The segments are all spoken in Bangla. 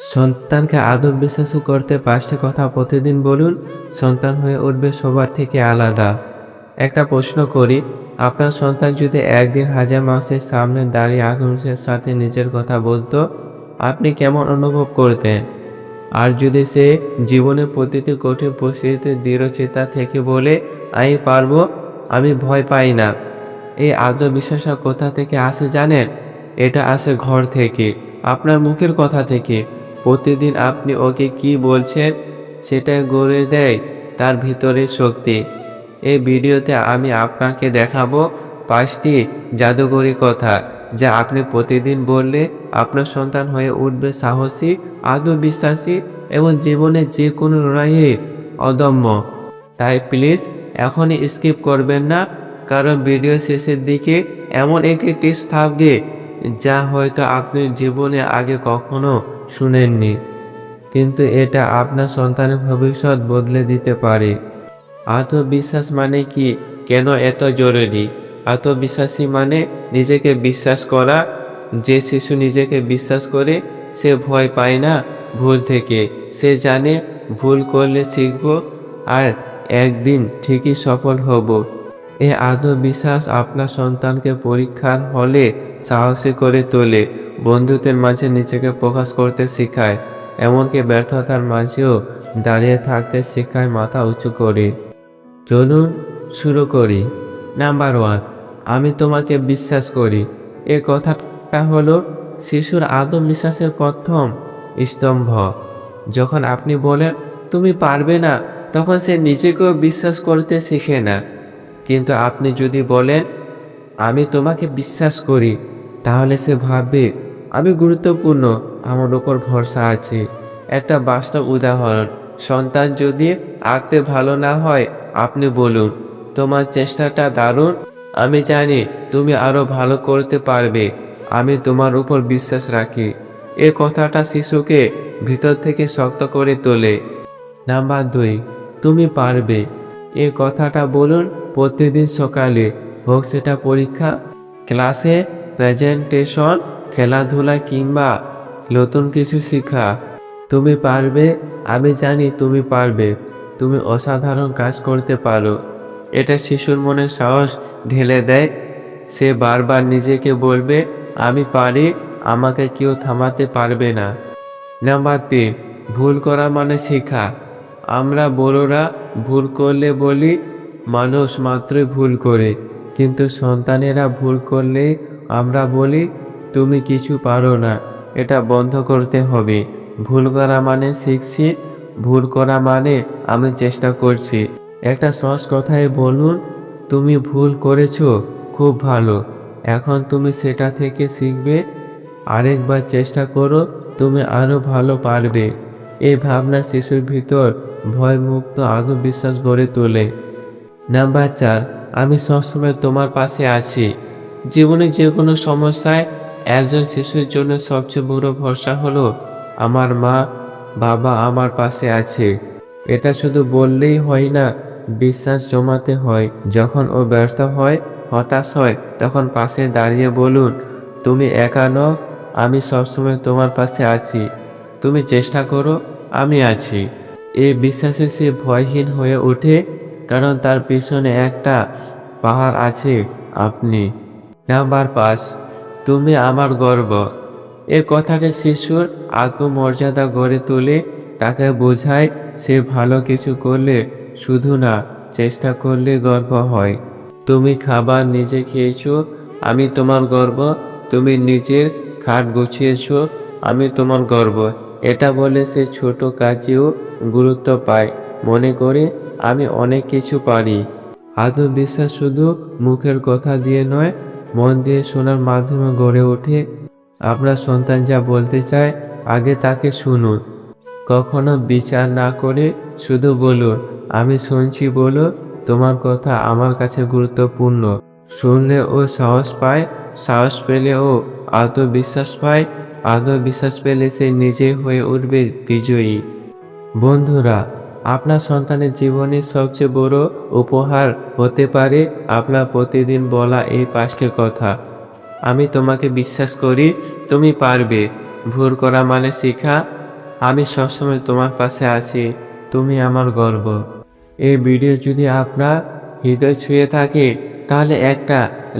সন্তানকে আদর বিশ্বাস করতে পাঁচটি কথা প্রতিদিন বলুন, সন্তান হয়ে উঠবে সবার থেকে আলাদা। একটা প্রশ্ন করি, আপনার সন্তান যদি একদিন হাজার মাসের সামনে দাঁড়িয়ে আত্মবিশ্বাসের সাথে নিজের কথা বলতো, আপনি কেমন অনুভব করতেন? আর যদি সে জীবনের প্রতিটি কঠিন পরিস্থিতিতে দৃঢ়চিতা থেকে বলে, আমি পারব, আমি ভয় পাই না। এই আত্মবিশ্বাসটা কোথা থেকে আসে জানেন? এটা আসে ঘর থেকে, আপনার মুখের কথা থেকে। প্রতিদিন আপনি ওকে কি বলছেন সেটা গড়ে দেয় তার ভিতরে শক্তি। এই ভিডিওতে আমি আপনাকে দেখাবো পাঁচটি জাদুকরী কথা যা আপনি প্রতিদিন বললে আপনার সন্তান হয়ে উঠবে সাহসী, আত্মবিশ্বাসী এবং জীবনে যে কোনো লড়াইয়ে অদম্য। তাই প্লিজ এখনই স্কিপ করবেন না, কারণ ভিডিও শেষের দিকে এমন একটি টিপস থাকবে যা হয়তো আপনি জীবনে আগে কখনো শুনেননি। কিন্তু এটা আপনার সন্তানের ভবিষ্যৎ বদলে দিতে পারে। আত্মবিশ্বাস মানে কি? কেন এত জরুরি? আত্মবিশ্বাসী মানে নিজেকে বিশ্বাস করা। যে শিশু নিজেকে বিশ্বাস করে, সে ভয় পায় না ভুল থেকে। সে জানে ভুল করলে শিখব আর একদিন ঠিকই সফল হব। এ আত্মবিশ্বাস আপনার সন্তানকে পরীক্ষার হলে সাহসী করে তোলে। বন্ধুত্বের মাঝে নিজেকে প্রকাশ করতে শেখায়, এমনকি ব্যর্থতার মাঝেও দাঁড়িয়ে থাকতে শেখায় মাথা উঁচু করি। চলুন শুরু করি। নাম্বার ওয়ান, আমি তোমাকে বিশ্বাস করি। এ কথাটা হলো শিশুর আদম বিশ্বাসের প্রথম স্তম্ভ। যখন আপনি বলেন, তুমি পারবে না, তখন সে নিজেকেও বিশ্বাস করতে শিখে না। কিন্তু আপনি যদি বলেন, আমি তোমাকে বিশ্বাস করি, তাহলে সে ভাববে আমি গুরুত্বপূর্ণ, আমার উপর ভরসা আছে। একটা বাস্তব উদাহরণ, সন্তান যদি আঁকতে ভালো না হয়, আপনি বলুন, তোমার চেষ্টাটা দারুণ? আমি জানি তুমি আরও ভালো করতে পারবে। আমি তোমার উপর বিশ্বাস রাখি। এ কথাটা শিশুকে ভিতর থেকে শক্ত করে তোলে। নাম্বার দুই, তুমি পারবে। এ কথাটা বলুন প্রতিদিন সকালে। হোক সেটা পরীক্ষা, ক্লাসে প্রেজেন্টেশন খেলাধুলা কিংবা নতুন কিছু শেখা, তুমি পারবে। আমি জানি তুমি পারবে। তুমি অসাধারণ কাজ করতে পারো। এটা শিশুর মনে সাহস ঢেলে দেয়। সে বারবার নিজেকে বলবে, আমি পারি, আমাকে কেউ থামাতে পারবে না। নাম্বার তিন, ভুল করা মানে শেখা। আমরা বড়রা ভুল করলে বলি, মানুষ মাত্রই ভুল করে। কিন্তু সন্তানেরা ভুল করলে আমরা বলি তুমি কিছু পারো না, এটা বন্ধ করতে হবে। ভুল করা মানে শিখছি, ভুল করা মানে আমি চেষ্টা করছি। একটা সহজ কথায় বলুন, তুমি ভুল করেছ, খুব ভালো। এখন তুমি সেটা থেকে শিখবে, আরেকবার চেষ্টা করো, তুমি আরও ভালো পারবে। এই ভাবনা শিশুর ভিতর ভয়মুক্ত আত্মবিশ্বাস গড়ে তোলে। নাম্বার চার, আমি সবসময় তোমার পাশে আছি। জীবনে যে কোনো সমস্যায় একজন শিশুর জন্য সবচেয়ে বড় ভরসা হলো, আমার মা, বাবা আমার পাশে আছে। এটা শুধু বললেই হয় না, বিশ্বাস জমাতে হয়। যখন ও ব্যর্থ হয়, হতাশ হয়, তখন পাশে দাঁড়িয়ে বলুন, তুমি একা নও, আমি সবসময় তোমার পাশে আছি। তুমি চেষ্টা করো, আমি আছি। এই বিশ্বাসে সে ভয়হীন হয়ে ওঠে, কারণ তার পিছনে একটা পাহাড় আছে, আপনি। নাম্বার পাঁচ। তুমি আমার গর্ব। এ কথাটা শিশুর আত্মমর্যাদা গড়ে তোলে, তাকে বোঝায় সে ভালো কিছু করলে শুধু না, চেষ্টা করলে গর্ব হয়। তুমি খাবার নিজে খেয়েছো, আমি তোমার গর্ব। তুমি নিজের খাট গুছিয়েছো, আমি তোমার গর্ব। এটা বলে সে ছোট কাজেও গুরুত্ব পায়। মনে করে, আমি অনেক কিছু পারি। আত্মবিশ্বাস শুধু মুখের কথা দিয়ে নয় মন দিয়ে শোনার মাধ্যমে গড়ে ওঠে। আপনার সন্তান যা বলতে চায় আগে তাকে শুনুন। কখনো বিচার না করে শুধু বলুন, আমি শুনছি, বলো। তোমার কথা আমার কাছে গুরুত্বপূর্ণ। শুনলে ও সাহস পায়, সাহস পেলে ও আত্মবিশ্বাস পায়। আত্মবিশ্বাস পেলে সে নিজে হয়ে উঠবে বিজয়ী। বন্ধুরা আপনার সন্তানের জীবনের সবচেয়ে বড় উপহার হতে পারে আপনার প্রতিদিন বলা এই পাঁচটি কথা। আমি তোমাকে বিশ্বাস করি, তুমি পারবে। ভুল করা মানে শেখা। আমি সবসময় তোমার পাশে আছি, তুমি আমার গর্ব। এই ভিডিও যদি আপনার হৃদয় ছুঁয়ে থাকে, তাহলে একটা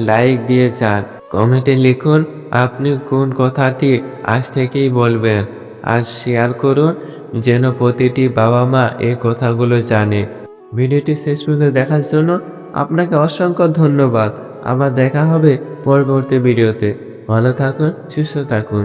লাইক দিয়ে যান। কমেন্টে লিখুন, আপনি কোন কথাটি আজ থেকেই বলবেন। আর শেয়ার করুন যেন প্রতিটি বাবা মা এই কথাগুলো জানে। ভিডিওটি শেষ পর্যন্ত দেখার জন্য আপনাকে অসংখ্য ধন্যবাদ। আবার দেখা হবে পরবর্তী ভিডিওতে। ভালো থাকুন, সুস্থ থাকুন।